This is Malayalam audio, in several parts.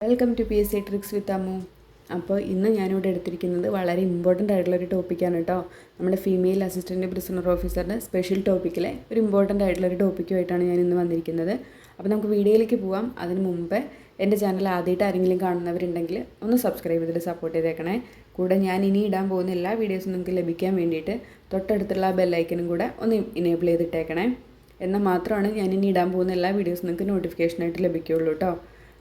Welcome to P S C tricks with Ammu അപ്പോൾ ഇന്ന് ഞാനിവിടെ എടുത്തിരിക്കുന്നത് വളരെ ഇമ്പോർട്ടന്റ് ആയിട്ടുള്ള ഒരു ടോപ്പിക്കാണ് കേട്ടോ നമ്മുടെ ഫീമെയിൽ അസിസ്റ്റന്റ് പ്രിസണർ ഓഫീസറിന്റെ സ്പെഷ്യൽ ടോപ്പിക്കിലെ ഒരു ഇമ്പോർട്ടന്റ് ആയിട്ടുള്ള ഒരു ടോപ്പിക്കുമായിട്ടാണ് ഞാൻ ഇന്ന് വന്നിരിക്കുന്നത്. അപ്പോൾ നമുക്ക് വീഡിയോയിലേക്ക് പോവാം. അതിന് മുമ്പ് എന്റെ ചാനൽ ആദ്യമായിട്ട് ആരെങ്കിലും കാണുന്നവരുണ്ടെങ്കിൽ ഒന്ന് സബ്സ്ക്രൈബ് ചെയ്തിട്ട് സപ്പോർട്ട് ചെയ്തേക്കണേ. കൂടെ ഞാൻ ഇനി ഇടാൻ പോകുന്ന എല്ലാ വീഡിയോസും നിങ്ങൾക്ക് ലഭിക്കാൻ വേണ്ടിയിട്ട് തൊട്ടടുത്തുള്ള ബെല്ലൈക്കനും കൂടെ ഒന്ന് ഇനേബിൾ ചെയ്തിട്ടേക്കണേ. എന്നാൽ മാത്രമാണ് ഞാൻ ഇനി ഇടാൻ പോകുന്ന എല്ലാ വീഡിയോസും നിങ്ങൾക്ക് നോട്ടിഫിക്കേഷനായിട്ട് ലഭിക്കുകയുള്ളൂ കേട്ടോ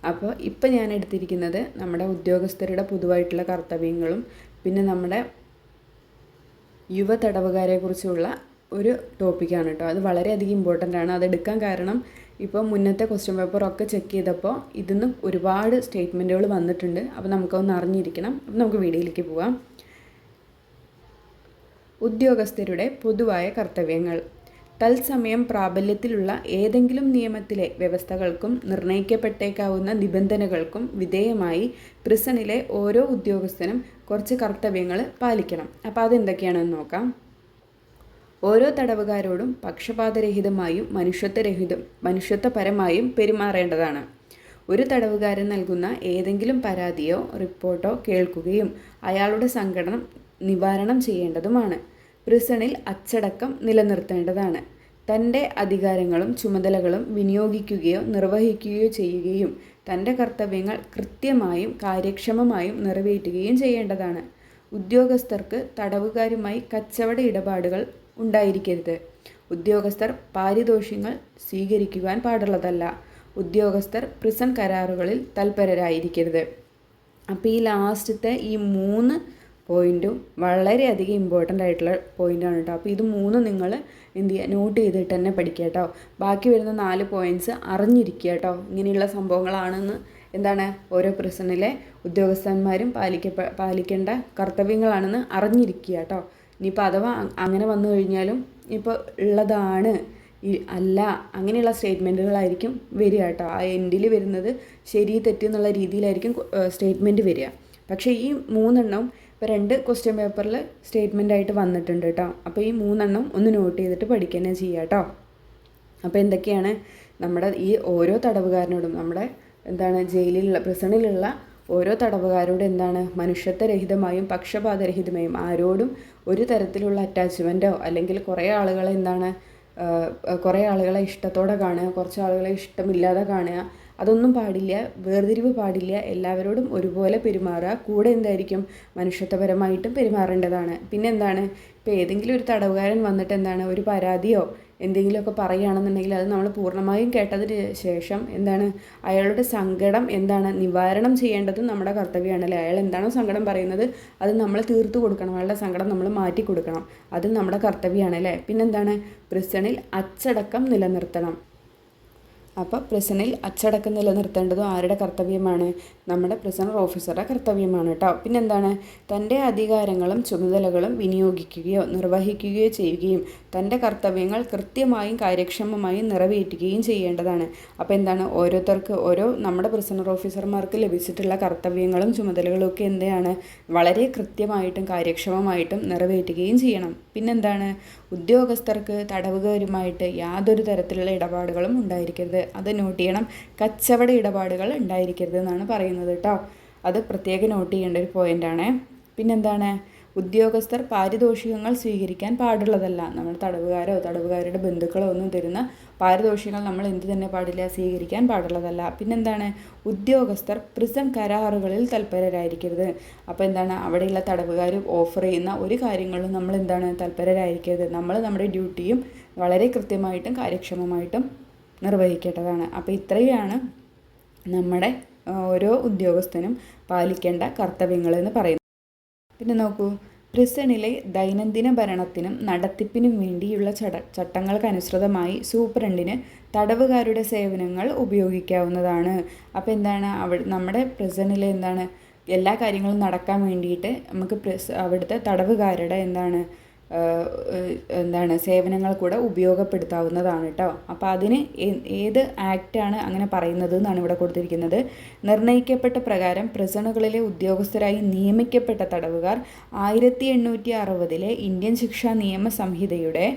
അപ്പോൾ ഇപ്പം ഞാൻ എടുത്തിരിക്കുന്നത് നമ്മുടെ ഉദ്യോഗസ്ഥരുടെ പൊതുവായിട്ടുള്ള കർത്തവ്യങ്ങളും പിന്നെ നമ്മുടെ യുവ തടവുകാരെക്കുറിച്ചുള്ള ഒരു ടോപ്പിക്കാണ് കേട്ടോ. അത് വളരെയധികം ഇമ്പോർട്ടന്റ് ആണ്. അതെടുക്കാൻ കാരണം ഇപ്പോൾ മുന്നത്തെ ക്വസ്റ്റ്യൻ പേപ്പറൊക്കെ ചെക്ക് ചെയ്തപ്പോൾ ഇതിന്ന് ഒരുപാട് സ്റ്റേറ്റ്മെന്റുകൾ വന്നിട്ടുണ്ട്. അപ്പോൾ നമുക്കൊന്ന് അറിഞ്ഞിരിക്കണം. അപ്പം നമുക്ക് വീഡിയോയിലേക്ക് പോവാം ഉദ്യോഗസ്ഥരുടെ പൊതുവായ കർത്തവ്യങ്ങൾ. തത്സമയം പ്രാബല്യത്തിലുള്ള ഏതെങ്കിലും നിയമത്തിലെ വ്യവസ്ഥകൾക്കും നിർണയിക്കപ്പെട്ടേക്കാവുന്ന നിബന്ധനകൾക്കും വിധേയമായി പ്രിസണിലെ ഓരോ ഉദ്യോഗസ്ഥനും കുറച്ച് കർത്തവ്യങ്ങൾ പാലിക്കണം. അപ്പോൾ അതെന്തൊക്കെയാണെന്ന് നോക്കാം. ഓരോ തടവുകാരോടും പക്ഷപാതരഹിതമായും മനുഷ്യത്വരഹിതം മനുഷ്യത്വപരമായും പെരുമാറേണ്ടതാണ്. ഒരു തടവുകാരൻ നൽകുന്ന ഏതെങ്കിലും പരാതിയോ റിപ്പോർട്ടോ കേൾക്കുകയും അയാളുടെ സംഘടന നിവാരണം ചെയ്യേണ്ടതുമാണ്. പ്രിസണിൽ അച്ചടക്കം നിലനിർത്തേണ്ടതാണ്. തന്റെ അധികാരങ്ങളും ചുമതലകളും വിനിയോഗിക്കുകയോ നിർവഹിക്കുകയോ ചെയ്യുകയും തന്റെ കർത്തവ്യങ്ങൾ കൃത്യമായും കാര്യക്ഷമമായും നിറവേറ്റുകയും ചെയ്യേണ്ടതാണ്. ഉദ്യോഗസ്ഥർക്ക് തടവുകാരുമായി കച്ചവട ഇടപാടുകൾ ഉണ്ടായിരിക്കരുത്. ഉദ്യോഗസ്ഥർ പാരിതോഷ്യങ്ങൾ സ്വീകരിക്കുവാൻ പാടുള്ളതല്ല. ഉദ്യോഗസ്ഥർ പ്രിസൺ കരാറുകളിൽ തൽപരരായിരിക്കരുത്. അപ്പോൾ ഈ ലാസ്റ്റത്തെ ഈ മൂന്ന് പോയിന്റും വളരെയധികം ഇമ്പോർട്ടന്റ് ആയിട്ടുള്ള പോയിന്റാണ് കേട്ടോ അപ്പോൾ ഇത് മൂന്നും നിങ്ങൾ എന്ത് ചെയ്യുക നോട്ട് ചെയ്തിട്ട് തന്നെ പഠിക്കുക കേട്ടോ ബാക്കി വരുന്ന നാല് പോയിന്റ്സ് അറിഞ്ഞിരിക്കുക കേട്ടോ ഇങ്ങനെയുള്ള സംഭവങ്ങളാണെന്ന് എന്താണ് ഓരോ പ്രസനിലെ ഉദ്യോഗസ്ഥന്മാരും പാലിക്ക പാലിക്കേണ്ട കർത്തവ്യങ്ങളാണെന്ന് അറിഞ്ഞിരിക്കുക കേട്ടോ ഇനിയിപ്പോൾ അഥവാ അങ്ങനെ വന്നു കഴിഞ്ഞാലും ഇപ്പോൾ ഉള്ളതാണ് അല്ല അങ്ങനെയുള്ള സ്റ്റേറ്റ്മെന്റുകളായിരിക്കും വരിക കേട്ടോ ആ എൻഡിൽ വരുന്നത് ശരി തെറ്റ് എന്നുള്ള രീതിയിലായിരിക്കും സ്റ്റേറ്റ്മെന്റ് വരിക. പക്ഷേ ഈ മൂന്നെണ്ണം ഇപ്പോൾ രണ്ട് ക്വസ്റ്റ്യൻ പേപ്പറിൽ സ്റ്റേറ്റ്മെന്റ് ആയിട്ട് വന്നിട്ടുണ്ട് കേട്ടോ അപ്പോൾ ഈ മൂന്നെണ്ണം ഒന്ന് നോട്ട് ചെയ്തിട്ട് പഠിക്കുക ചെയ്യുക കേട്ടോ അപ്പോൾ എന്തൊക്കെയാണ് നമ്മുടെ ഈ ഓരോ തടവുകാരനോടും നമ്മുടെ എന്താണ് ജയിലിലുള്ള പ്രിസണിലുള്ള ഓരോ തടവുകാരോടും എന്താണ് മനുഷ്യത്വരഹിതമായും പക്ഷപാതരഹിതമായും ആരോടും ഒരു തരത്തിലുള്ള അറ്റാച്ച്മെന്റോ അല്ലെങ്കിൽ കുറേ ആളുകളെ എന്താണ് കുറേ ആളുകളെ ഇഷ്ടത്തോടെ കാണുക കുറച്ച് ആളുകളെ ഇഷ്ടമില്ലാതെ കാണുക അതൊന്നും പാടില്ല വേർതിരിവ് പാടില്ല. എല്ലാവരോടും ഒരുപോലെ പെരുമാറുക. കൂടെ എന്തായിരിക്കും? മനുഷ്യത്വപരമായിട്ടും പെരുമാറേണ്ടതാണ്. പിന്നെ എന്താണ് ഇപ്പോൾ ഏതെങ്കിലും ഒരു തടവുകാരൻ വന്നിട്ട് എന്താണ്? ഒരു പരാതിയോ എന്തെങ്കിലുമൊക്കെ പറയുകയാണെന്നുണ്ടെങ്കിൽ അത് നമ്മൾ പൂർണമായും കേട്ടതിന് ശേഷം എന്താണ്? അയാളുടെ സങ്കടം എന്താണ്? നിവാരണം ചെയ്യേണ്ടത് നമ്മുടെ കർത്തവ്യമാണ് അല്ലേ അയാൾ എന്താണോ സങ്കടം പറയുന്നത് അത് നമ്മൾ തീർത്തു കൊടുക്കണം. അയാളുടെ സങ്കടം നമ്മൾ മാറ്റി കൊടുക്കണം. അത് നമ്മുടെ കർത്തവ്യമാണ് അല്ലേ പിന്നെന്താണ്? പ്രിസണിൽ അച്ചടക്കം നിലനിർത്തണം. അപ്പോൾ പ്രിസണിൽ അച്ചടക്കം നിലനിർത്തേണ്ടതും ആരുടെ കർത്തവ്യമാണ്? നമ്മുടെ പ്രിസണർ ഓഫീസറുടെ കർത്തവ്യമാണ് കേട്ടോ. പിന്നെന്താണ്? തന്റെ അധികാരങ്ങളും ചുമതലകളും വിനിയോഗിക്കുകയോ നിർവഹിക്കുകയോ ചെയ്യുകയും തന്റെ കർത്തവ്യങ്ങൾ കൃത്യമായും കാര്യക്ഷമമായും നിറവേറ്റുകയും ചെയ്യേണ്ടതാണ്. അപ്പോൾ എന്താണ്? ഓരോരുത്തർക്ക് ഓരോ നമ്മുടെ പ്രിസണർ ഓഫീസർമാർക്ക് ലഭിച്ചിട്ടുള്ള കർത്തവ്യങ്ങളും ചുമതലകളും ഒക്കെ എന്താണ്? വളരെ കൃത്യമായിട്ടും കാര്യക്ഷമമായിട്ടും നിറവേറ്റുകയും ചെയ്യണം. പിന്നെന്താണ്? ഉദ്യോഗസ്ഥർക്ക് തടവുകാരുമായിട്ട് യാതൊരു തരത്തിലുള്ള ഇടപാടുകളും ഉണ്ടായിരിക്കരുത്. അത് നോട്ട് ചെയ്യണം. കച്ചവട ഇടപാടുകൾ ഉണ്ടായിരിക്കരുത് എന്നാണ് പറയുന്നത്. കേട്ടോ. അത് പ്രത്യേകം നോട്ട് ചെയ്യേണ്ട ഒരു പോയിന്റാണ് പിന്നെന്താണ്? ഉദ്യോഗസ്ഥർ പാരിതോഷികങ്ങൾ സ്വീകരിക്കാൻ പാടുള്ളതല്ല. നമ്മൾ തടവുകാരോ തടവുകാരുടെ ബന്ധുക്കളോ ഒന്നും തരുന്ന പാരിതോഷികങ്ങൾ നമ്മൾ എന്ത് തന്നെ പാടില്ല സ്വീകരിക്കാൻ പാടുള്ളതല്ല. പിന്നെന്താണ്? ഉദ്യോഗസ്ഥർ പ്രിസം കരാറുകളിൽ തൽപരരായിരിക്കരുത്. അപ്പോൾ എന്താണ്? അവിടെയുള്ള തടവുകാർ ഓഫർ ചെയ്യുന്ന ഒരു കാര്യങ്ങളും നമ്മൾ എന്താണ് തൽപരരായിരിക്കരുത്. നമ്മൾ നമ്മുടെ ഡ്യൂട്ടിയും വളരെ കൃത്യമായിട്ടും കാര്യക്ഷമമായിട്ടും നിർവഹിക്കേണ്ടതാണ്. അപ്പോൾ ഇത്രയാണ് നമ്മുടെ ഓരോ ഉദ്യോഗസ്ഥനും പാലിക്കേണ്ട കർത്തവ്യങ്ങളെന്ന് പറയുന്നു. പിന്നെ നോക്കൂ പ്രിസണിലെ ദൈനംദിന ഭരണത്തിനും നടത്തിപ്പിനും വേണ്ടിയുള്ള ചട ചട്ടങ്ങൾക്കനുസൃതമായി സൂപ്രണ്ടിന് തടവുകാരുടെ സേവനങ്ങൾ ഉപയോഗിക്കാവുന്നതാണ്. അപ്പോൾ എന്താണ് അവ നമ്മുടെ പ്രിസണിലെ എന്താണ്? എല്ലാ കാര്യങ്ങളും നടക്കാൻ വേണ്ടിയിട്ട് നമുക്ക് പ്രിസ് അവിടുത്തെ തടവുകാരുടെ എന്താണ്? എന്താണ് സേവനങ്ങൾ കൂടെ ഉപയോഗപ്പെടുത്താവുന്നതാണ് കേട്ടോ അപ്പോൾ അതിന് ഏത് ആക്റ്റാണ് അങ്ങനെ പറയുന്നത് എന്നാണ് ഇവിടെ കൊടുത്തിരിക്കുന്നത്. നിർണയിക്കപ്പെട്ട പ്രകാരം പ്രസണുകളിലെ ഉദ്യോഗസ്ഥരായി നിയമിക്കപ്പെട്ട തടവുകാർ ആയിരത്തി എണ്ണൂറ്റി അറുപതിലെ ഇന്ത്യൻ ശിക്ഷാ നിയമ സംഹിതയുടെ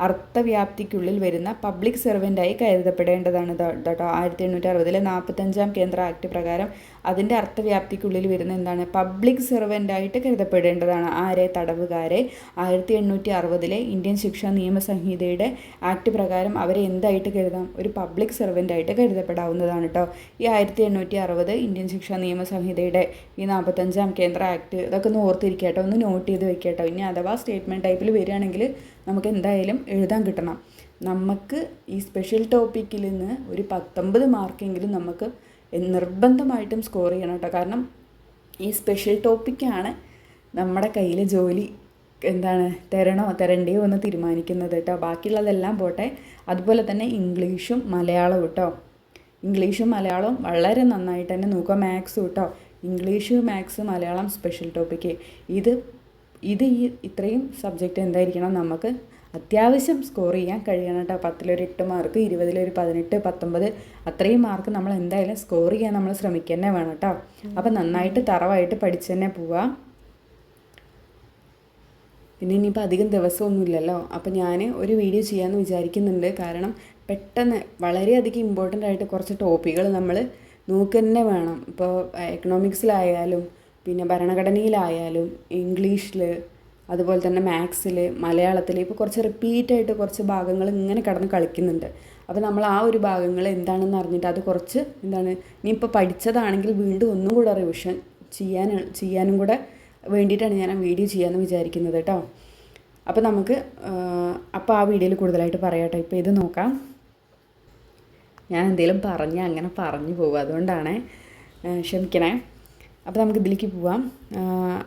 അർത്ഥവ്യാപ്തിക്കുള്ളിൽ വരുന്ന പബ്ലിക് സെർവന്റായി കരുതപ്പെടേണ്ടതാണ് കേട്ടോ ആയിരത്തി എണ്ണൂറ്റി അറുപതിലെ നാൽപ്പത്തഞ്ചാം കേന്ദ്ര ആക്ട് പ്രകാരം അതിന്റെ അർത്ഥവ്യാപ്തിക്കുള്ളിൽ വരുന്ന എന്താണ്? പബ്ലിക് സെർവന്റായിട്ട് കരുതപ്പെടേണ്ടതാണ്. ആരെ? തടവുകാരെ. ആയിരത്തി എണ്ണൂറ്റി അറുപതിലെ ഇന്ത്യൻ ശിക്ഷാ നിയമസംഹിതയുടെ ആക്ട് പ്രകാരം അവരെ എന്തായിട്ട് കരുതാം? ഒരു പബ്ലിക് സെർവന്റായിട്ട് കരുതപ്പെടാവുന്നതാണ് കേട്ടോ ഈ ആയിരത്തി എണ്ണൂറ്റി അറുപത് ഇന്ത്യൻ ശിക്ഷാ നിയമസംഹിതയുടെ ഈ നാൽപ്പത്തഞ്ചാം കേന്ദ്ര ആക്ട് ഇതൊക്കെ ഒന്ന് ഓർത്തിരിക്കുക കേട്ടോ ഒന്ന് നോട്ട് ചെയ്ത് വെക്കുക കേട്ടോ ഇനി അഥവാ സ്റ്റേറ്റ്മെന്റ് ടൈപ്പിൽ വരികയാണെങ്കിൽ നമുക്ക് എന്തായാലും എഴുതാൻ കിട്ടണം. നമുക്ക് ഈ സ്പെഷ്യൽ ടോപ്പിക്കിൽ നിന്ന് ഒരു പത്തൊമ്പത് മാർക്കെങ്കിലും നമുക്ക് നിർബന്ധമായിട്ടും സ്കോർ ചെയ്യണം കേട്ടോ. കാരണം ഈ സ്പെഷ്യൽ ടോപ്പിക്കാണ് നമ്മുടെ കയ്യിൽ ജോലി എന്താണ് തരണോ തരണ്ടയോ എന്ന് തീരുമാനിക്കുന്നത് കേട്ടോ. ബാക്കിയുള്ളതെല്ലാം പോട്ടെ. അതുപോലെ തന്നെ ഇംഗ്ലീഷും മലയാളവും കേട്ടോ. ഇംഗ്ലീഷും മലയാളവും വളരെ നന്നായിട്ട് തന്നെ നോക്കുക. മാത്സും കേട്ടോ. English maths Malayalam special topic ഇത് ഇത് ഈ ഇത്രയും സബ്ജക്റ്റ് എന്തായിരിക്കണം നമുക്ക് അത്യാവശ്യം സ്കോർ ചെയ്യാൻ കഴിയണം കേട്ടോ. പത്തിലൊരു എട്ട് മാർക്ക് ഇരുപതിലൊരു പതിനെട്ട് പത്തൊമ്പത് അത്രയും മാർക്ക് നമ്മൾ എന്തായാലും സ്കോർ ചെയ്യാൻ നമ്മൾ ശ്രമിക്കുക തന്നെ വേണം കേട്ടോ. അപ്പം നന്നായിട്ട് തറവായിട്ട് പഠിച്ചു തന്നെ പോവാം. പിന്നെ ഇനിയിപ്പോൾ അധികം ദിവസമൊന്നുമില്ലല്ലോ അപ്പോൾ ഞാൻ ഒരു വീഡിയോ ചെയ്യാമെന്ന് വിചാരിക്കുന്നുണ്ട്. കാരണം പെട്ടെന്ന് വളരെയധികം ഇമ്പോർട്ടന്റ് ആയിട്ട് കുറച്ച് ടോപ്പിക്കുകൾ നമ്മൾ നോക്കുക തന്നെ വേണം. ഇപ്പോൾ എക്കണോമിക്സിലായാലും പിന്നെ ഭരണഘടനയിലായാലും ഇംഗ്ലീഷിൽ അതുപോലെ തന്നെ മാത്സിൽ മലയാളത്തിൽ ഇപ്പോൾ കുറച്ച് റിപ്പീറ്റായിട്ട് കുറച്ച് ഭാഗങ്ങൾ ഇങ്ങനെ കടന്ന് കളിക്കുന്നുണ്ട്. അപ്പോൾ നമ്മൾ ആ ഒരു ഭാഗങ്ങൾ എന്താണെന്ന് അറിഞ്ഞിട്ട് അത് കുറച്ച് എന്താണ് നീ ഇപ്പോൾ പഠിച്ചതാണെങ്കിൽ വീണ്ടും ഒന്നും കൂടെ റിവിഷൻ ചെയ്യാൻ ചെയ്യാനും കൂടെ വേണ്ടിയിട്ടാണ് ഞാൻ ആ വീഡിയോ ചെയ്യാമെന്ന് വിചാരിക്കുന്നത് കേട്ടോ. അപ്പോൾ നമുക്ക് അപ്പോൾ ആ വീഡിയോയിൽ കൂടുതലായിട്ട് പറയാം ഇപ്പോൾ ഇത് നോക്കാം. ഞാൻ എന്തെങ്കിലും പറഞ്ഞ് അങ്ങനെ പറഞ്ഞു പോകും. അതുകൊണ്ടാണ് ക്ഷമിക്കണേ. അപ്പോൾ നമുക്ക് ഇതിലേക്ക് പോവാം.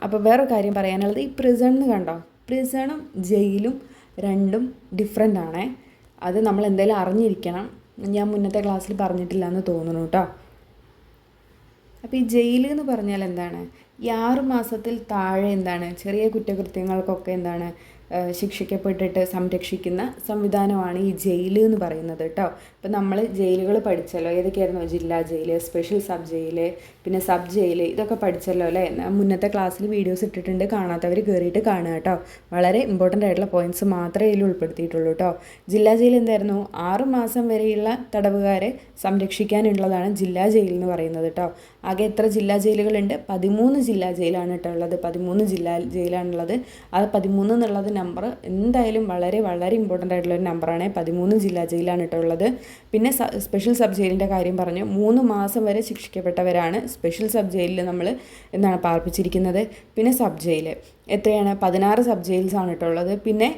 അപ്പോൾ വേറൊരു കാര്യം പറയാനുള്ളത് ഈ പ്രിസൺ എന്ന് കണ്ടോ? പ്രിസണും ജയിലും രണ്ടും ഡിഫറെന്റ് ആണേ. അത് നമ്മൾ എന്തായാലും അറിഞ്ഞിരിക്കണം. ഞാൻ മുന്നത്തെ ക്ലാസ്സിൽ പറഞ്ഞിട്ടില്ല എന്ന് തോന്നുന്നു കേട്ടോ. അപ്പോൾ ഈ ജയിൽ എന്ന് പറഞ്ഞാൽ എന്താണ്? ഈ ആറ് മാസത്തിൽ താഴെ എന്താണ്? ചെറിയ കുറ്റകൃത്യങ്ങൾക്കൊക്കെ എന്താണ്? ശിക്ഷിക്കപ്പെട്ടിട്ട് സംരക്ഷിക്കുന്ന സംവിധാനമാണ് ഈ ജയിൽ എന്ന് പറയുന്നത് കേട്ടോ. ഇപ്പം നമ്മൾ ജയിലുകൾ പഠിച്ചല്ലോ. ഏതൊക്കെയായിരുന്നു? ജില്ലാ ജയിൽ സ്പെഷ്യൽ സബ് ജയിൽ പിന്നെ സബ് ജയിൽ ഇതൊക്കെ പഠിച്ചല്ലോ അല്ലേ? മുന്നത്തെ ക്ലാസ്സിൽ വീഡിയോസ് ഇട്ടിട്ടുണ്ട്. കാണാത്തവർ കയറിയിട്ട് കാണുക കേട്ടോ. വളരെ ഇമ്പോർട്ടന്റ് ആയിട്ടുള്ള പോയിന്റ്സ് മാത്രമേ ഇതിൽ ഉൾപ്പെടുത്തിയിട്ടുള്ളൂ കേട്ടോ. ജില്ലാ ജയിൽ എന്തായിരുന്നു? ആറ് മാസം വരെയുള്ള തടവുകാരെ സംരക്ഷിക്കാനുള്ളതാണ് ജില്ലാ ജയിൽ എന്ന് പറയുന്നത് കേട്ടോ. ആകെ എത്ര ജില്ലാ ജയിലുകളുണ്ട്? പതിമൂന്ന് ജില്ലാ ജയിലാണ് കേട്ടോ ഉള്ളത്. പതിമൂന്ന് ജില്ലാ ജയിലാണുള്ളത്. അത് പതിമൂന്ന് എന്നുള്ളത് നമ്പർ എന്തായാലും വളരെ വളരെ ഇമ്പോർട്ടന്റ് ആയിട്ടുള്ള ഒരു നമ്പറാണ് പതിമൂന്ന് ജില്ലാ ജയിലാണ് ഇട്ടുള്ളത് പിന്നെ സ്പെഷ്യൽ സബ് ജയിലിന്റെ കാര്യം പറഞ്ഞു മൂന്ന് മാസം വരെ ശിക്ഷിക്കപ്പെട്ടവരാണ് സ്പെഷ്യൽ സബ് ജയിലിൽ നമ്മൾ എന്താണ് പാർപ്പിച്ചിരിക്കുന്നത്. പിന്നെ സബ് ജയിൽ എത്രയാണ്? പതിനാറ് സബ് ജയിൽസാണ് ഇട്ടുള്ളത് പിന്നെ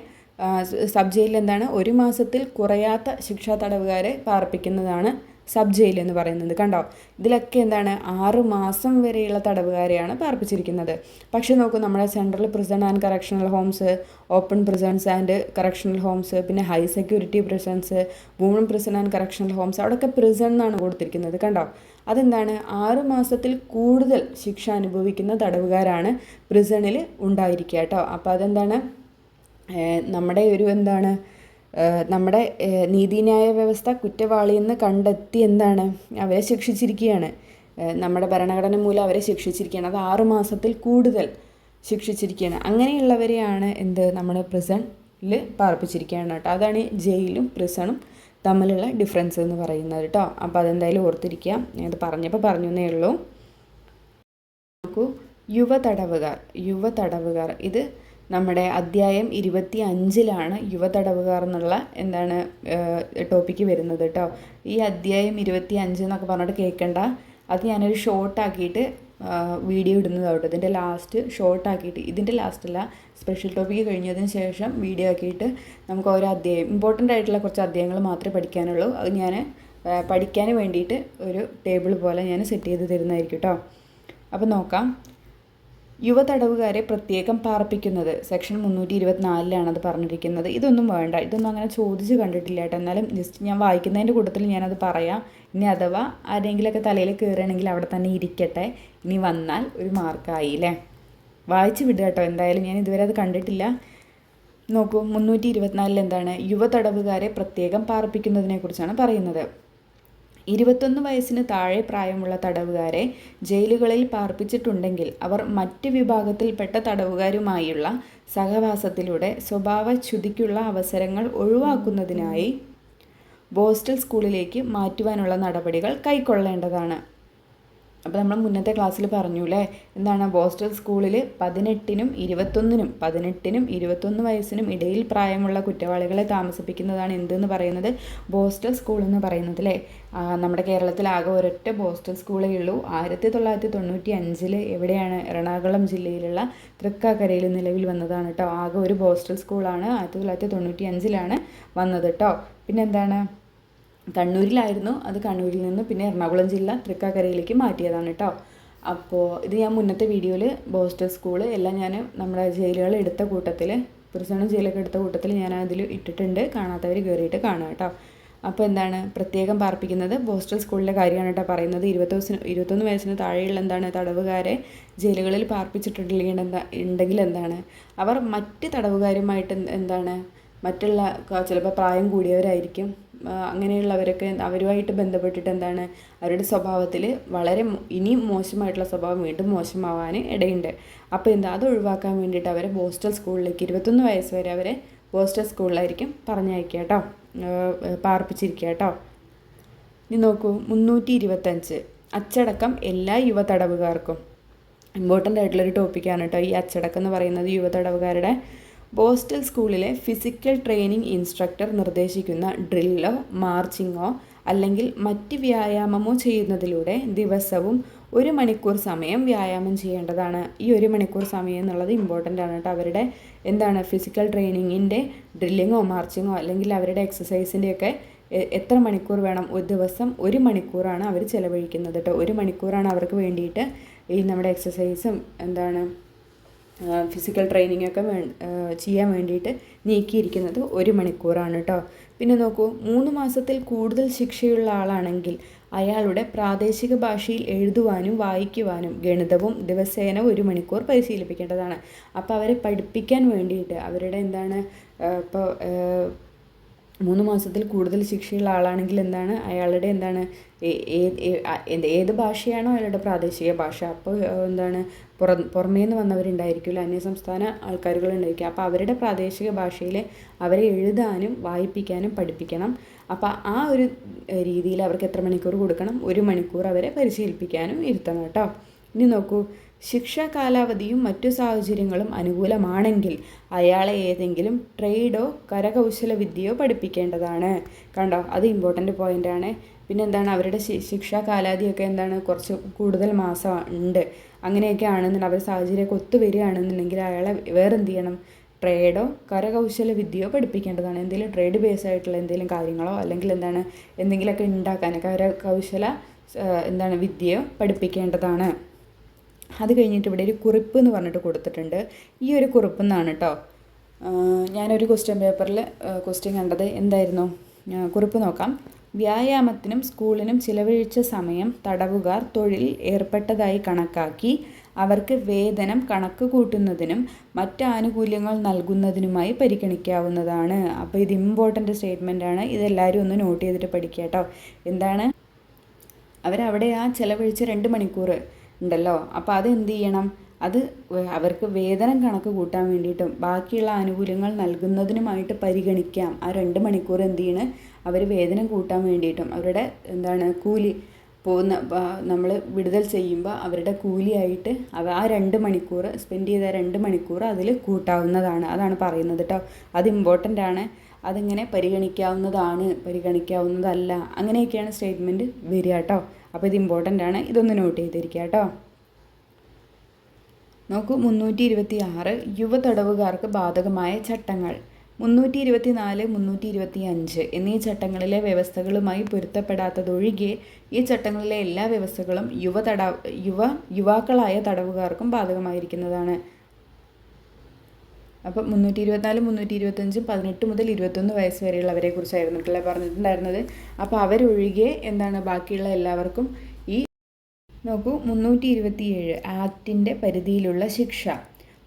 സബ് ജയിലിൽ എന്താണ്? ഒരു മാസത്തിൽ കുറയാത്ത ശിക്ഷാ തടവുകാരെ പാർപ്പിക്കുന്നതാണ് സബ് ജയിൽ എന്ന് പറയുന്നത് കണ്ടോ? ഇതിലൊക്കെ എന്താണ്? ആറ് മാസം വരെയുള്ള തടവുകാരെയാണ് പാർപ്പിച്ചിരിക്കുന്നത്. പക്ഷേ നോക്കൂ നമ്മുടെ central prison and correctional homes open prisons and correctional homes പിന്നെ high security prisons woman prison and correctional homes അവിടെയൊക്കെ പ്രിസൺ എന്നാണ് കൊടുത്തിരിക്കുന്നത് കണ്ടോ? അതെന്താണ്? ആറ് മാസത്തിൽ കൂടുതൽ ശിക്ഷ അനുഭവിക്കുന്ന തടവുകാരാണ് പ്രിസണിൽ ഉണ്ടായിരിക്കുക കേട്ടോ. അപ്പോൾ അതെന്താണ്? നമ്മുടെ ഒരു എന്താണ്? നമ്മുടെ നീതിന്യായ വ്യവസ്ഥ കുറ്റവാളിയെന്ന് കണ്ടെത്തി എന്താണ്? അവരെ ശിക്ഷിച്ചിരിക്കുകയാണ് നമ്മുടെ ഭരണഘടന മൂലം അവരെ ശിക്ഷിച്ചിരിക്കുകയാണ് അത് ആറ് മാസത്തിൽ കൂടുതൽ ശിക്ഷിച്ചിരിക്കുകയാണ് അങ്ങനെയുള്ളവരെയാണ് എന്ത് നമ്മുടെ പ്രിസണിൽ പാർപ്പിച്ചിരിക്കുകയാണ് കേട്ടോ. അതാണ് ജയിലും പ്രിസണും തമ്മിലുള്ള ഡിഫറൻസ് എന്ന് പറയുന്നത് കേട്ടോ. അപ്പോൾ അതെന്തായാലും ഓർത്തിരിക്കുക. ഞാനത് പറഞ്ഞപ്പോൾ പറഞ്ഞു എന്നേ ഉള്ളൂ. നോക്കൂ യുവ തടവുകാർ യുവ തടവുകാർ ഇത് നമ്മുടെ അധ്യായം ഇരുപത്തി അഞ്ചിലാണ് യുവതടവുകാർ എന്നുള്ള എന്താണ് ടോപ്പിക്ക് വരുന്നത് കേട്ടോ ഈ അധ്യായം ഇരുപത്തി അഞ്ച് എന്നൊക്കെ പറഞ്ഞിട്ട് കേൾക്കണ്ട അത് ഞാനൊരു ഷോർട്ടാക്കിയിട്ട് വീഡിയോ ഇടുന്നത് കേട്ടോ ഇതിന്റെ ലാസ്റ്റ് ഷോർട്ടാക്കിയിട്ട് ഇതിന്റെ ലാസ്റ്റല്ല സ്പെഷ്യൽ ടോപ്പിക്ക് കഴിഞ്ഞതിന് ശേഷം വീഡിയോ ആക്കിയിട്ട് നമുക്ക് ഓരോ അധ്യായം ഇമ്പോർട്ടന്റ് ആയിട്ടുള്ള കുറച്ച് അധ്യായങ്ങൾ മാത്രമേ പഠിക്കാനുള്ളൂ. അത് ഞാൻ പഠിക്കാൻ വേണ്ടിയിട്ട് ഒരു ടേബിൾ പോലെ ഞാൻ സെറ്റ് ചെയ്ത് തരുന്നതായിരിക്കും കേട്ടോ അപ്പോൾ നോക്കാം. യുവ തടവുകാരെ പ്രത്യേകം പാർപ്പിക്കുന്നത്. സെക്ഷൻ മുന്നൂറ്റി ഇരുപത്തിനാലിലാണ് അത് പറഞ്ഞിരിക്കുന്നത്. ഇതൊന്നും വേണ്ട. ഇതൊന്നും അങ്ങനെ ചോദിച്ച് കണ്ടിട്ടില്ല കേട്ടോ. എന്നാലും ജസ്റ്റ് ഞാൻ വായിക്കുന്നതിന്റെ കൂട്ടത്തിൽ ഞാനത് പറയാം. ഇനി അഥവാ ആരെങ്കിലുമൊക്കെ തലയിൽ കയറുകയാണെങ്കിൽ അവിടെ തന്നെ ഇരിക്കട്ടെ. ഇനി വന്നാൽ ഒരു മാർക്കായി അല്ലേ വായിച്ച് വിടുക കേട്ടോ. എന്തായാലും ഞാൻ ഇതുവരെ അത് കണ്ടിട്ടില്ല. നോക്കൂ മുന്നൂറ്റി ഇരുപത്തിനാലിൽ എന്താണ്? യുവതടവുകാരെ പ്രത്യേകം പാർപ്പിക്കുന്നതിനെ കുറിച്ചാണ് പറയുന്നത്. ഇരുപത്തൊന്ന് വയസ്സിന് താഴെ പ്രായമുള്ള തടവുകാരെ ജയിലുകളിൽ പാർപ്പിച്ചിട്ടുണ്ടെങ്കിൽ അവർ മറ്റ് വിഭാഗത്തിൽപ്പെട്ട തടവുകാരുമായുള്ള സഹവാസത്തിലൂടെ സ്വഭാവച്യുതിക്കുള്ള അവസരങ്ങൾ ഒഴിവാക്കുന്നതിനായി ബോസ്റ്റൽ സ്കൂളിലേക്ക് മാറ്റുവാനുള്ള നടപടികൾ കൈക്കൊള്ളേണ്ടതാണ്. അപ്പോൾ നമ്മൾ മുന്നത്തെ ക്ലാസ്സിൽ പറഞ്ഞു അല്ലേ എന്താണ്? ബോസ്റ്റൽ സ്കൂളിൽ പതിനെട്ടിനും ഇരുപത്തൊന്നിനും പതിനെട്ടിനും ഇരുപത്തൊന്ന് വയസ്സിനും ഇടയിൽ പ്രായമുള്ള കുറ്റവാളികളെ താമസിപ്പിക്കുന്നതാണ് എന്തെന്ന് പറയുന്നത്? ബോസ്റ്റൽ സ്കൂൾ എന്ന് പറയുന്നത് അല്ലേ? നമ്മുടെ കേരളത്തിൽ ആകെ ഒരൊറ്റ ബോസ്റ്റൽ സ്കൂളേ ഉള്ളൂ. ആയിരത്തി തൊള്ളായിരത്തി തൊണ്ണൂറ്റി അഞ്ചിൽ എവിടെയാണ്? എറണാകുളം ജില്ലയിലുള്ള തൃക്കാക്കരയിൽ നിലവിൽ വന്നതാണ് കേട്ടോ ആകെ ഒരു ബോസ്റ്റൽ സ്കൂളാണ് ആയിരത്തി തൊള്ളായിരത്തി തൊണ്ണൂറ്റി അഞ്ചിലാണ് വന്നത് കേട്ടോ പിന്നെന്താണ്? കണ്ണൂരിലായിരുന്നു. അത് കണ്ണൂരിൽ നിന്ന് പിന്നെ എറണാകുളം ജില്ല തൃക്കാക്കരയിലേക്ക് മാറ്റിയതാണ് കേട്ടോ അപ്പോൾ ഇത് ഞാൻ മുന്നത്തെ വീഡിയോയിൽ ബോസ്റ്റർ സ്കൂൾ എല്ലാം ഞാൻ നമ്മുടെ ജയിലുകൾ എടുത്ത കൂട്ടത്തിൽ പ്രിസണും ജയിലൊക്കെ എടുത്ത കൂട്ടത്തിൽ ഞാൻ അതിൽ ഇട്ടിട്ടുണ്ട്. കാണാത്തവർ കയറിയിട്ട് കാണുക കേട്ടോ അപ്പോൾ എന്താണ്? പ്രത്യേകം പാർപ്പിക്കുന്നത് ബോസ്റ്റൽ സ്കൂളിലെ കാര്യമാണ് കേട്ടോ പറയുന്നത്. ഇരുപത്തി ഇരുപത്തൊന്ന് വയസ്സിന് താഴെയുള്ള എന്താണ് തടവുകാരെ ജയിലുകളിൽ പാർപ്പിച്ചിട്ടുണ്ടെങ്കിൽ എന്താ ഉണ്ടെങ്കിൽ എന്താണ്? അവർ മറ്റ് തടവുകാരുമായിട്ട് എന്താണ്? മറ്റുള്ള ചിലപ്പോൾ പ്രായം കൂടിയവരായിരിക്കും. അങ്ങനെയുള്ളവരൊക്കെ അവരുമായിട്ട് ബന്ധപ്പെട്ടിട്ട് എന്താണ് അവരുടെ സ്വഭാവത്തിൽ വളരെ ഇനിയും മോശമായിട്ടുള്ള സ്വഭാവം വീണ്ടും മോശമാവാൻ ഇടയുണ്ട്. അപ്പോൾ എന്താ അത് ഒഴിവാക്കാൻ വേണ്ടിയിട്ട് അവരെ ബോസ്റ്റൽ സ്കൂളിലേക്ക് ഇരുപത്തൊന്ന് വയസ്സ് വരെ അവരെ ബോസ്റ്റൽ സ്കൂളിലായിരിക്കും പറഞ്ഞയക്കുക കേട്ടോ. പാർപ്പിച്ചിരിക്കുക കേട്ടോ. ഇനി നോക്കൂ മുന്നൂറ്റി ഇരുപത്തഞ്ച് അച്ചടക്കം എല്ലാ യുവ തടവുകാർക്കും ഇമ്പോർട്ടന്റ് ആയിട്ടുള്ളൊരു ടോപ്പിക്കാണ് കേട്ടോ ഈ അച്ചടക്കം എന്ന് പറയുന്നത് യുവ തടവുകാരുടെ ബോസ്റ്റൽ സ്കൂളിലെ ഫിസിക്കൽ ട്രെയിനിങ് ഇൻസ്ട്രക്ടർ നിർദ്ദേശിക്കുന്ന ഡ്രില്ലോ മാർച്ചിങ്ങോ അല്ലെങ്കിൽ മറ്റ് വ്യായാമമോ ചെയ്യുന്നതിലൂടെ ദിവസവും ഒരു മണിക്കൂർ സമയം വ്യായാമം ചെയ്യേണ്ടതാണ്. ഈ ഒരു മണിക്കൂർ സമയം എന്നുള്ളത് ഇമ്പോർട്ടന്റ് ആണ് കേട്ടോ. അവരുടെ എന്താണ് ഫിസിക്കൽ ട്രെയിനിങ്ങിന്റെ ഡ്രില്ലിങ്ങോ മാർച്ചിങ്ങോ അല്ലെങ്കിൽ അവരുടെ എക്സസൈസിന്റെയൊക്കെ എത്ര മണിക്കൂർ വേണം? ഒരു ദിവസം ഒരു മണിക്കൂറാണ് അവർ ചിലവഴിക്കുന്നത് കേട്ടോ. ഒരു മണിക്കൂറാണ് അവർക്ക് വേണ്ടിയിട്ട് ഈ നമ്മുടെ എക്സസൈസും എന്താണ് ഫിസിക്കൽ ട്രെയിനിങ് ഒക്കെ ചെയ്യാൻ വേണ്ടിയിട്ട് നീക്കിയിരിക്കുന്നത് ഒരു മണിക്കൂറാണ് കേട്ടോ പിന്നെ നോക്കൂ മൂന്ന് മാസത്തിൽ കൂടുതൽ ശിക്ഷയുള്ള ആളാണെങ്കിൽ അയാളുടെ പ്രാദേശിക ഭാഷയിൽ എഴുതുവാനും വായിക്കുവാനും ഗണിതവും ദിവസേന ഒരു മണിക്കൂർ പരിശീലിപ്പിക്കേണ്ടതാണ്. അപ്പോൾ അവരെ പഠിപ്പിക്കാൻ വേണ്ടിയിട്ട് അവരുടെ എന്താണ് ഇപ്പോൾ മൂന്ന് മാസത്തിൽ കൂടുതൽ ശിക്ഷയുള്ള ആളാണെങ്കിൽ എന്താണ്? അയാളുടെ എന്താണ് ഏത് ഭാഷയാണോ അയാളുടെ പ്രാദേശിക ഭാഷ. അപ്പോൾ എന്താണ് പുറം പുറമേ നിന്ന് വന്നവരുണ്ടായിരിക്കുമല്ലോ അന്യസംസ്ഥാന ആൾക്കാരുകളുണ്ടായിരിക്കും. അപ്പോൾ അവരുടെ പ്രാദേശിക ഭാഷയിൽ അവരെ എഴുതാനും വായിപ്പിക്കാനും പഠിപ്പിക്കണം. അപ്പോൾ ആ ഒരു രീതിയിൽ അവർക്ക് എത്ര മണിക്കൂർ കൊടുക്കണം? ഒരു മണിക്കൂർ അവരെ പരിശീലിപ്പിക്കാനും ഇരുത്തണം കേട്ടോ. ഇനി നോക്കൂ ശിക്ഷാ കാലാവധിയും മറ്റു സാഹചര്യങ്ങളും അനുകൂലമാണെങ്കിൽ അയാളെ ഏതെങ്കിലും ട്രേഡോ കരകൗശല വിദ്യയോ പഠിപ്പിക്കേണ്ടതാണ്. കണ്ടോ? അത് ഇമ്പോർട്ടന്റ് പിന്നെ എന്താണ് അവരുടെ ശിക്ഷാ കാലാവധിയൊക്കെ എന്താണ്? കുറച്ച് കൂടുതൽ മാസം ഉണ്ട്. അങ്ങനെയൊക്കെ ആണെന്നുണ്ടെങ്കിൽ അവർ സാഹചര്യമൊക്കെ ഒത്തു വരികയാണെന്നുണ്ടെങ്കിൽ അയാളെ വേറെന്ത് ചെയ്യണം? ട്രേഡോ കരകൗശല വിദ്യയോ പഠിപ്പിക്കേണ്ടതാണ്. എന്തെങ്കിലും ട്രേഡ് ബേസ് ആയിട്ടുള്ള എന്തെങ്കിലും കാര്യങ്ങളോ അല്ലെങ്കിൽ എന്താണ്? എന്തെങ്കിലുമൊക്കെ ഉണ്ടാക്കാൻ കരകൗശല എന്താണ് വിദ്യയോ പഠിപ്പിക്കേണ്ടതാണ്. അത് കഴിഞ്ഞിട്ട് ഇവിടെ ഒരു കുറിപ്പ് എന്ന് പറഞ്ഞിട്ട് കൊടുത്തിട്ടുണ്ട്. ഈ ഒരു കുറിപ്പ് എന്നാണ് കേട്ടോ ഞാനൊരു ക്വസ്റ്റ്യൻ പേപ്പറിൽ ക്വസ്റ്റ്യൻ കണ്ടത് എന്തായിരുന്നു? കുറിപ്പ് നോക്കാം. വ്യായാമത്തിനും സ്കൂളിനും ചിലവഴിച്ച സമയം തടവുകാർ തൊഴിൽ ഏർപ്പെട്ടതായി കണക്കാക്കി അവർക്ക് വേതനം കണക്ക് കൂട്ടുന്നതിനും മറ്റ് ആനുകൂല്യങ്ങൾ നൽകുന്നതിനുമായി പരിഗണിക്കാവുന്നതാണ്. അപ്പോൾ ഇത് ഇമ്പോർട്ടന്റ് സ്റ്റേറ്റ്മെന്റ് ആണ്. ഇതെല്ലാവരും ഒന്ന് നോട്ട് ചെയ്തിട്ട് പഠിക്കുക കേട്ടോ എന്താണ്? അവരവിടെ ആ ചിലവഴിച്ച രണ്ട് മണിക്കൂർ ഉണ്ടല്ലോ. അപ്പോൾ അത് എന്ത് ചെയ്യണം? അത് അവർക്ക് വേതനം കണക്ക് കൂട്ടാൻ വേണ്ടിയിട്ടും ബാക്കിയുള്ള ആനുകൂല്യങ്ങൾ നൽകുന്നതിനുമായിട്ട് പരിഗണിക്കാം. ആ രണ്ട് മണിക്കൂർ എന്ത് ചെയ്യണം? അവർ വേതനം കൂട്ടാൻ വേണ്ടിയിട്ടും അവരുടെ എന്താണ് കൂലി പോകുന്ന നമ്മൾ വിടുതൽ ചെയ്യുമ്പോൾ അവരുടെ കൂലിയായിട്ട് അവ ആ രണ്ട് മണിക്കൂർ സ്പെൻഡ് ചെയ്ത രണ്ട് മണിക്കൂർ അതിൽ കൂട്ടാവുന്നതാണ്. അതാണ് പറയുന്നത് കേട്ടോ അത് ഇമ്പോർട്ടന്റ് ആണ്. അതിങ്ങനെ പരിഗണിക്കാവുന്നതാണ്. പരിഗണിക്കാവുന്നതല്ല. അങ്ങനെയൊക്കെയാണ് സ്റ്റേറ്റ്മെന്റ് വരിക കേട്ടോ അപ്പോൾ ഇത് ഇമ്പോർട്ടന്റ് ആണ്. ഇതൊന്ന് നോട്ട് ചെയ്തിരിക്കുക കേട്ടോ. നോക്കൂ മുന്നൂറ്റി ഇരുപത്തി ആറ് യുവതടവുകാർക്ക് ബാധകമായ ചട്ടങ്ങൾ. മുന്നൂറ്റി ഇരുപത്തി നാല് മുന്നൂറ്റി ഇരുപത്തി അഞ്ച് എന്നീ ചട്ടങ്ങളിലെ വ്യവസ്ഥകളുമായി പൊരുത്തപ്പെടാത്തതൊഴികെ ഈ ചട്ടങ്ങളിലെ എല്ലാ വ്യവസ്ഥകളും യുവ യുവ യുവാക്കളായ തടവുകാർക്കും ബാധകമായിരിക്കുന്നതാണ്. അപ്പം മുന്നൂറ്റി ഇരുപത്തിനാല് മുന്നൂറ്റി ഇരുപത്തഞ്ചും പതിനെട്ട് മുതൽ ഇരുപത്തൊന്ന് വയസ്സ് വരെയുള്ളവരെ കുറിച്ചായിരുന്നിട്ടുള്ള പറഞ്ഞിട്ടുണ്ടായിരുന്നത്. അപ്പോൾ അവരൊഴികെ എന്താണ് ബാക്കിയുള്ള എല്ലാവർക്കും ഈ നോക്കൂ മുന്നൂറ്റി ഇരുപത്തിയേഴ് ആക്ടിന്റെ പരിധിയിലുള്ള ശിക്ഷ.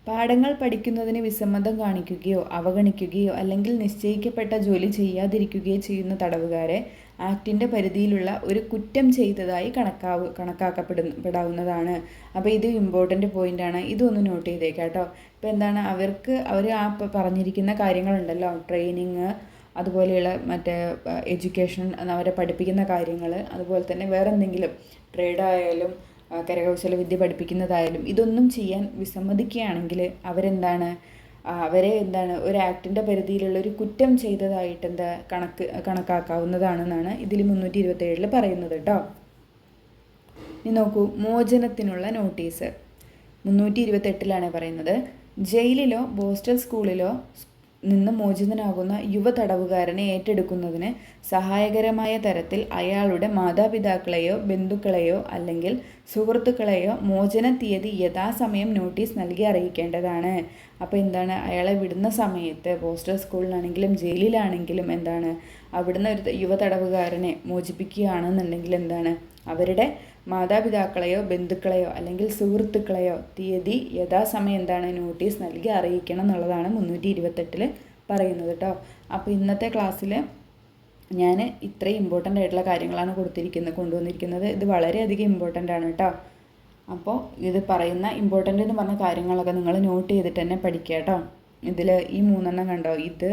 പാഠങ്ങൾ പഠിക്കുന്നതിന് വിസമ്മതം കാണിക്കുകയോ അവഗണിക്കുകയോ അല്ലെങ്കിൽ നിശ്ചയിക്കപ്പെട്ട ജോലി ചെയ്യാതിരിക്കുകയോ ചെയ്യുന്ന തടവുകാരെ ആക്ടിന്റെ പരിധിയിലുള്ള ഒരു കുറ്റം ചെയ്തതായി കണക്കാവ് കണക്കാക്കപ്പെടുന്ന പെടാവുന്നതാണ്. അപ്പോൾ ഇത് ഇമ്പോർട്ടന്റ് പോയിന്റാണ് ഇതൊന്ന് നോട്ട് ചെയ്തേക്കാം കേട്ടോ. ഇപ്പോൾ എന്താണ്? അവർക്ക് അവർ ആ പറഞ്ഞിരിക്കുന്ന കാര്യങ്ങളുണ്ടല്ലോ. ട്രെയിനിങ് അതുപോലെയുള്ള മറ്റേ എഡ്യൂക്കേഷൻ അവരെ പഠിപ്പിക്കുന്ന കാര്യങ്ങൾ അതുപോലെ തന്നെ വേറെ എന്തെങ്കിലും ട്രേഡ് ആയാലും ആ, കരകൗശല വിദ്യ പഠിപ്പിക്കുന്നതായാലും ഇതൊന്നും ചെയ്യാൻ വിസമ്മതിക്കുകയാണെങ്കിൽ അവരെന്താണ്? അവരെ എന്താണ് ഒരു ആക്ടിന്റെ പരിധിയിലുള്ള ഒരു കുറ്റം ചെയ്തതായിട്ട് എന്താ കണക്ക് കണക്കാക്കാവുന്നതാണെന്നാണ് ഇതിൽ മുന്നൂറ്റി ഇരുപത്തേഴിൽ പറയുന്നത് കേട്ടോ ഇനി നോക്കൂ മോചനത്തിനുള്ള നോട്ടീസ്. മുന്നൂറ്റി ഇരുപത്തെട്ടിലാണ് പറയുന്നത്. ജയിലിലോ ബോസ്റ്റൽ സ്കൂളിലോ നിന്ന് മോചിതനാകുന്ന യുവ തടവുകാരനെ ഏറ്റെടുക്കുന്നതിന് സഹായകരമായ തരത്തിൽ അയാളുടെ മാതാപിതാക്കളെയോ ബന്ധുക്കളെയോ അല്ലെങ്കിൽ സുഹൃത്തുക്കളെയോ മോചന തീയതി യഥാസമയം നോട്ടീസ് നൽകി അറിയിക്കേണ്ടതാണ്. അപ്പോൾ എന്താണ്? അയാളെ വിടുന്ന സമയത്ത് പോസ്റ്റർ സ്കൂളിലാണെങ്കിലും ജയിലിലാണെങ്കിലും എന്താണ്? അവിടുന്ന് ഒരു യുവ തടവുകാരനെ മോചിപ്പിക്കുകയാണെന്നുണ്ടെങ്കിൽ എന്താണ്? അവരുടെ മാതാപിതാക്കളെയോ ബന്ധുക്കളെയോ അല്ലെങ്കിൽ സുഹൃത്തുക്കളെയോ തീയതി യഥാസമയം എന്താണ് നോട്ടീസ് നൽകി അറിയിക്കണം എന്നുള്ളതാണ് മുന്നൂറ്റി ഇരുപത്തെട്ടിൽ പറയുന്നത് കേട്ടോ അപ്പോൾ ഇന്നത്തെ ക്ലാസ്സിൽ ഞാൻ ഇത്രയും ഇമ്പോർട്ടന്റ് ആയിട്ടുള്ള കാര്യങ്ങളാണ് കൊടുത്തിരിക്കുന്നത് കൊണ്ടുവന്നിരിക്കുന്നത്. ഇത് വളരെയധികം ഇമ്പോർട്ടന്റ് ആണ് കേട്ടോ അപ്പോൾ ഇത് പറയുന്ന ഇമ്പോർട്ടന്റ് എന്ന് പറഞ്ഞ കാര്യങ്ങളൊക്കെ നിങ്ങൾ നോട്ട് ചെയ്തിട്ട് തന്നെ പഠിക്കുക കേട്ടോ ഇതിൽ ഈ മൂന്നെണ്ണം കണ്ടോ? ഇത്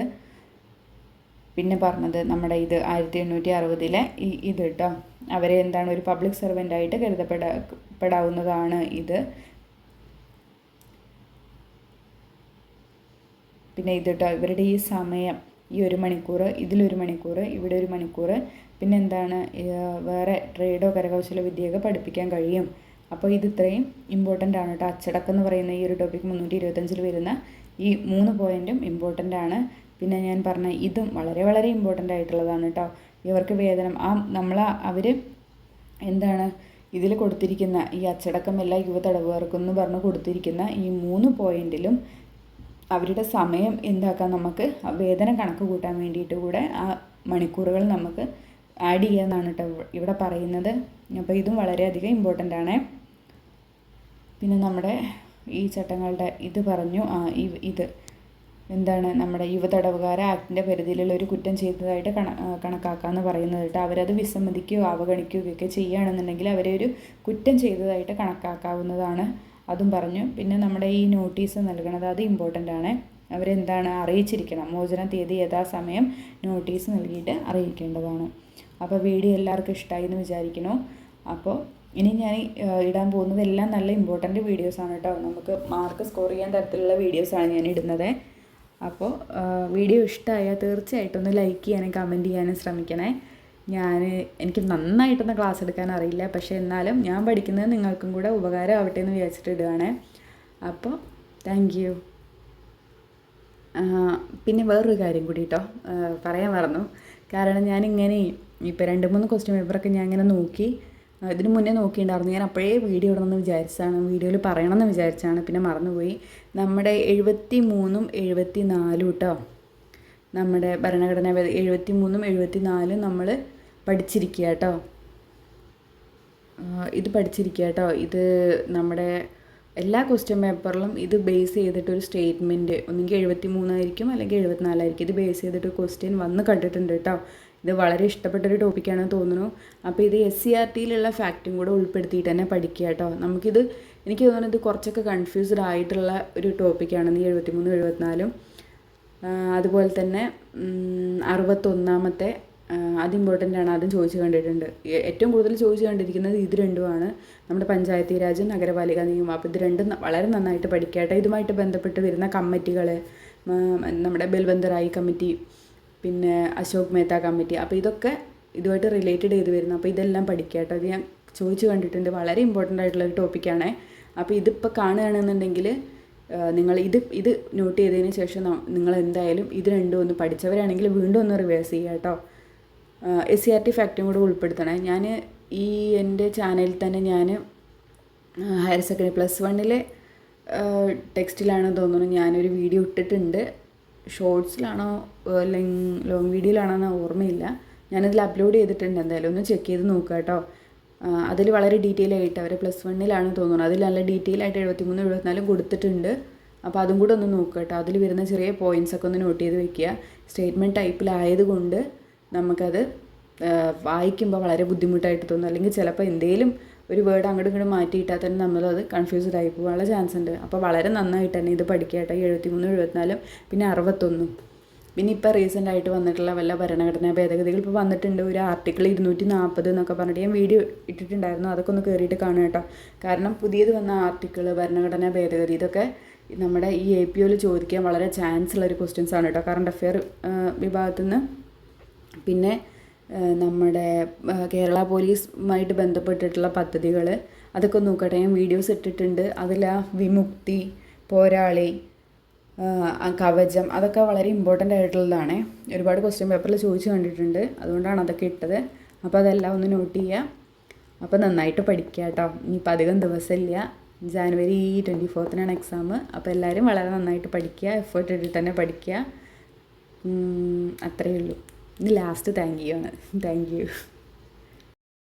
പിന്നെ പറഞ്ഞത് നമ്മുടെ ഇത് ആയിരത്തി എണ്ണൂറ്റി അറുപതിലെ ഈ ഇത് കേട്ടോ അവരെ എന്താണ് ഒരു പബ്ലിക് സർവന്റായിട്ട് കരുതപ്പെടാ പെടാവുന്നതാണ് ഇത്. പിന്നെ ഇത് കേട്ടോ ഇവരുടെ ഈ സമയം ഈ ഒരു മണിക്കൂർ ഇതിലൊരു മണിക്കൂർ ഇവിടെ ഒരു മണിക്കൂർ പിന്നെ എന്താണ് വേറെ ട്രേഡോ കരകൗശല വിദ്യയൊക്കെ പഠിപ്പിക്കാൻ കഴിയും. അപ്പോൾ ഇത് ഇത്രയും ഇമ്പോർട്ടന്റ് ആണ് കേട്ടോ അച്ചടക്കം എന്ന് പറയുന്ന ഈ ഒരു ടോപ്പിക് മുന്നൂറ്റി ഇരുപത്തഞ്ചിൽ വരുന്ന ഈ മൂന്ന് പോയിന്റും ഇമ്പോർട്ടന്റ് ആണ്. പിന്നെ ഞാൻ പറഞ്ഞ ഇതും വളരെ വളരെ ഇമ്പോർട്ടന്റ് ആയിട്ടുള്ളതാണ് കേട്ടോ ഇവർക്ക് വേതനം. ആ നമ്മൾ അവർ എന്താണ് ഇതിൽ കൊടുത്തിരിക്കുന്ന ഈ അച്ചടക്കം എല്ലാ യുവ തടവുകാർക്കെന്ന് പറഞ്ഞ് കൊടുത്തിരിക്കുന്ന ഈ മൂന്ന് പോയിന്റിലും അവരുടെ സമയം എന്താക്കാം? നമുക്ക് വേതനം കണക്ക് കൂട്ടാൻ വേണ്ടിയിട്ട് കൂടെ ആ മണിക്കൂറുകൾ നമുക്ക് ആഡ് ചെയ്യാമെന്നാണ് കേട്ടോ ഇവിടെ പറയുന്നത്. അപ്പോൾ ഇതും വളരെയധികം ഇമ്പോർട്ടന്റ് ആണ്. പിന്നെ നമ്മുടെ ഈ ചട്ടങ്ങളുടെ ഇത് പറഞ്ഞു ആ ഇത്. എന്താണ് നമ്മുടെ യുവതടവുകാര ആക്ടിന്റെ പരിധിയിലുള്ള ഒരു കുറ്റം ചെയ്തതായിട്ട് കണ കണക്കാക്കാമെന്ന് പറയുന്നത് കേട്ടോ. അവരത് വിസമ്മതിക്കുകയോ അവഗണിക്കുകയോ ഒക്കെ ചെയ്യുകയാണെന്നുണ്ടെങ്കിൽ അവരെ ഒരു കുറ്റം ചെയ്തതായിട്ട് കണക്കാക്കാവുന്നതാണ്. അതും പറഞ്ഞു. പിന്നെ നമ്മുടെ ഈ നോട്ടീസ് നൽകണത് അത് ഇമ്പോർട്ടന്റ് ആണ്. അവരെന്താണ് അറിയിച്ചിരിക്കണം. മോചന തീയതി യഥാസമയം നോട്ടീസ് നൽകിയിട്ട് അറിയിക്കേണ്ടതാണ്. അപ്പോൾ വീഡിയോ എല്ലാവർക്കും ഇഷ്ടമായി എന്ന് വിചാരിക്കുന്നു. അപ്പോൾ ഇനി ഞാൻ ഇടാൻ പോകുന്നത് എല്ലാം നല്ല ഇമ്പോർട്ടന്റ് വീഡിയോസാണ് കേട്ടോ. നമുക്ക് മാർക്ക് സ്കോർ ചെയ്യാൻ തരത്തിലുള്ള വീഡിയോസാണ് ഞാൻ ഇടുന്നത്. അപ്പോൾ വീഡിയോ ഇഷ്ടമായാൽ തീർച്ചയായിട്ടും ഒന്ന് ലൈക്ക് ചെയ്യാനും കമന്റ് ചെയ്യാനും ശ്രമിക്കണേ. ഞാൻ എനിക്ക് നന്നായിട്ടൊന്നും ക്ലാസ് എടുക്കാൻ അറിയില്ല. പക്ഷേ എന്നാലും ഞാൻ പഠിക്കുന്നത് നിങ്ങൾക്കും കൂടെ ഉപകാരമാവട്ടെ എന്ന് വിചാരിച്ചിട്ട് ഇടുകയാണേ അപ്പോൾ താങ്ക് യു പിന്നെ വേറൊരു കാര്യം കൂടി കേട്ടോ പറയാൻ മറന്നു. കാരണം ഞാനിങ്ങനെ ഇപ്പോൾ രണ്ട് മൂന്ന് ക്വസ്റ്റ്യൻ പേപ്പറൊക്കെ ഞാൻ ഇങ്ങനെ നോക്കി ഇതിന് മുന്നേ നോക്കിയിട്ടുണ്ടായിരുന്നു. ഞാൻ അപ്പോഴേ വീഡിയോ ഇടണമെന്ന് വിചാരിച്ചാണ് വീഡിയോയിൽ പറയണമെന്ന് വിചാരിച്ചാണ് പിന്നെ മറന്നുപോയി. നമ്മുടെ എഴുപത്തി മൂന്നും എഴുപത്തി നാലും കേട്ടോ നമ്മുടെ ഭരണഘടന എഴുപത്തി മൂന്നും എഴുപത്തി നാലും നമ്മൾ പഠിച്ചിരിക്കുക കേട്ടോ ഇത് പഠിച്ചിരിക്കുക കേട്ടോ ഇത് നമ്മുടെ എല്ലാ ക്വസ്റ്റ്യൻ പേപ്പറിലും ഇത് ബേസ് ചെയ്തിട്ട് ഒരു സ്റ്റേറ്റ്മെന്റ് ഒന്നുകിൽ എഴുപത്തി മൂന്നായിരിക്കും അല്ലെങ്കിൽ എഴുപത്തിനാലായിരിക്കും. ഇത് ബേസ് ചെയ്തിട്ട് ക്വസ്റ്റ്യൻ വന്ന് കണ്ടിട്ടുണ്ട് കേട്ടോ. ഇത് വളരെ ഇഷ്ടപ്പെട്ടൊരു ടോപ്പിക്കാണെന്ന് തോന്നുന്നു. അപ്പോൾ ഇത് എസ് സി ആർ ടിയിലുള്ള ഫാക്റ്റും കൂടെ ഉൾപ്പെടുത്തിയിട്ട് തന്നെ പഠിക്കുക കേട്ടോ. നമുക്കിത് എനിക്ക് തോന്നുന്നു ഇത് കുറച്ചൊക്കെ കൺഫ്യൂസ്ഡ് ആയിട്ടുള്ള ഒരു ടോപ്പിക്കാണ് ഈ എഴുപത്തി മൂന്നും എഴുപത്തിനാലും. അതുപോലെ തന്നെ അറുപത്തൊന്നാമത്തെ അത് ഇമ്പോർട്ടന്റ് ആണ്. അതും ചോദിച്ചു കണ്ടിട്ടുണ്ട്. ഏറ്റവും കൂടുതൽ ചോദിച്ചു കണ്ടിരിക്കുന്നത് ഇത് രണ്ടുമാണ്. നമ്മുടെ പഞ്ചായത്തി രാജ് നഗരപാലിക നിയമം അപ്പോൾ ഇത് രണ്ടും വളരെ നന്നായിട്ട് പഠിക്കട്ടെ. ഇതുമായിട്ട് ബന്ധപ്പെട്ട് വരുന്ന കമ്മിറ്റികൾ നമ്മുടെ ബൽബന്ധറായി കമ്മിറ്റി പിന്നെ അശോക് മേത്ത കമ്മിറ്റി. അപ്പോൾ ഇതൊക്കെ ഇതുമായിട്ട് റിലേറ്റഡ് ചെയ്ത് വരുന്നു. അപ്പോൾ ഇതെല്ലാം പഠിക്കട്ടെ. അത് ഞാൻ ചോദിച്ചു കണ്ടിട്ടുണ്ട്. വളരെ ഇമ്പോർട്ടന്റ് ആയിട്ടുള്ള ഒരു ടോപ്പിക്കാണ് അപ്പോൾ ഇതിപ്പോൾ കാണുകയാണെന്നുണ്ടെങ്കിൽ നിങ്ങൾ ഇത് ഇത് നോട്ട് ചെയ്തതിന് ശേഷം നിങ്ങൾ എന്തായാലും ഇത് രണ്ടും ഒന്ന് പഠിച്ചവരാണെങ്കിൽ വീണ്ടും ഒന്ന് റിവേഴ്സ് ചെയ്യുക കേട്ടോ. എസ് സി ആർ ടി ഫാക്റ്റും കൂടെ ഉൾപ്പെടുത്തണേ. ഞാൻ ഈ എന്റെ ചാനലിൽ തന്നെ ഞാൻ ഹയർ സെക്കൻഡറി പ്ലസ് വണ്ണിലെ ടെക്സ്റ്റിലാണ് തോന്നുന്നു ഞാനൊരു വീഡിയോ ഇട്ടിട്ടുണ്ട്. ഷോർട്സിലാണോ ലോങ് വീഡിയോയിലാണോ എന്ന് ഓർമ്മയില്ല. ഞാനതിൽ അപ്ലോഡ് ചെയ്തിട്ടുണ്ട്. എന്തായാലും ഒന്ന് ചെക്ക് ചെയ്ത് നോക്കുക കേട്ടോ. അതിൽ വളരെ ഡീറ്റെയിൽ ആയിട്ട് അവർ പ്ലസ് വണ്ണിലാണ് തോന്നുന്നത് അതിൽ നല്ല ഡീറ്റെയിൽ ആയിട്ട് എഴുപത്തിമൂന്ന് എഴുപത്തിനാലും കൊടുത്തിട്ടുണ്ട്. അപ്പോൾ അതും കൂടെ ഒന്ന് നോക്കുക കേട്ടോ. അതിൽ വരുന്ന ചെറിയ പോയിന്റ്സ് ഒക്കെ ഒന്ന് നോട്ട് ചെയ്ത് വെക്കുക. സ്റ്റേറ്റ്മെന്റ് ടൈപ്പിലായതുകൊണ്ട് നമുക്കത് വായിക്കുമ്പോൾ വളരെ ബുദ്ധിമുട്ടായിട്ട് തോന്നും. അല്ലെങ്കിൽ ചിലപ്പോൾ എന്തെങ്കിലും ഒരു വേർഡ് അങ്ങോട്ടും ഇങ്ങോട്ടും മാറ്റിയിട്ടാൽ തന്നെ നമ്മളത് കൺഫ്യൂസ്ഡ് ആയി പോകാനുള്ള ചാൻസ് ഉണ്ട്. അപ്പോൾ വളരെ നന്നായിട്ട് തന്നെ ഇത് പഠിക്കുക കേട്ടോ. എഴുപത്തി മൂന്നും എഴുപത്തിനാലും പിന്നെ അറുപത്തൊന്നും. പിന്നെ ഇപ്പോൾ റീസെന്റ് ആയിട്ട് വന്നിട്ടുള്ള വല്ല ഭരണഘടനാ ഭേദഗതികൾ ഇപ്പോൾ വന്നിട്ടുണ്ട്. ഒരു ആർട്ടിക്കിൾ ഇരുന്നൂറ്റി നാൽപ്പത് എന്നൊക്കെ പറഞ്ഞിട്ട് ഞാൻ വീഡിയോ ഇട്ടിട്ടുണ്ടായിരുന്നു. അതൊക്കെ ഒന്ന് കയറിയിട്ട് കാണുക കേട്ടോ. കാരണം പുതിയത് വന്ന ആർട്ടിക്കിൾ ഭരണഘടനാ ഭേദഗതി ഇതൊക്കെ നമ്മുടെ ഈ എ പി ഒയിൽ ചോദിക്കാൻ വളരെ ചാൻസ് ഉള്ള ഒരു ക്വസ്റ്റ്യൻസ് ആണ് കേട്ടോ. കറണ്ട് അഫെയർ വിഭാഗത്തു നിന്ന് പിന്നെ നമ്മുടെ കേരള പോലീസുമായിട്ട് ബന്ധപ്പെട്ടിട്ടുള്ള പദ്ധതികൾ അതൊക്കെ നോക്കട്ടെ. ഞാൻ വീഡിയോസ് ഇട്ടിട്ടുണ്ട്. അതിൽ ആ വിമുക്തി പോരാളി കവചം അതൊക്കെ വളരെ ഇമ്പോർട്ടന്റ് ആയിട്ടുള്ളതാണ്. ഒരുപാട് ക്വസ്റ്റ്യൻ പേപ്പറിൽ ചോദിച്ചു കണ്ടിട്ടുണ്ട്. അതുകൊണ്ടാണ് അതൊക്കെ ഇട്ടത്. അപ്പോൾ അതെല്ലാം ഒന്ന് നോട്ട് ചെയ്യുക അപ്പോൾ നന്നായിട്ട് പഠിക്കുക കേട്ടോ ഇനിയിപ്പോൾ അധികം ദിവസമില്ല. ജാനുവരി ട്വന്റി ഫോർത്തിനാണ് എക്സാം അപ്പോൾ എല്ലാവരും വളരെ നന്നായിട്ട് പഠിക്കുക എഫേർട്ട് ഇട്ടിട്ട് തന്നെ പഠിക്കുക അത്രയേ ഉള്ളൂ. ഇനി ലാസ്റ്റ് താങ്ക് യു ആണ്. Thank you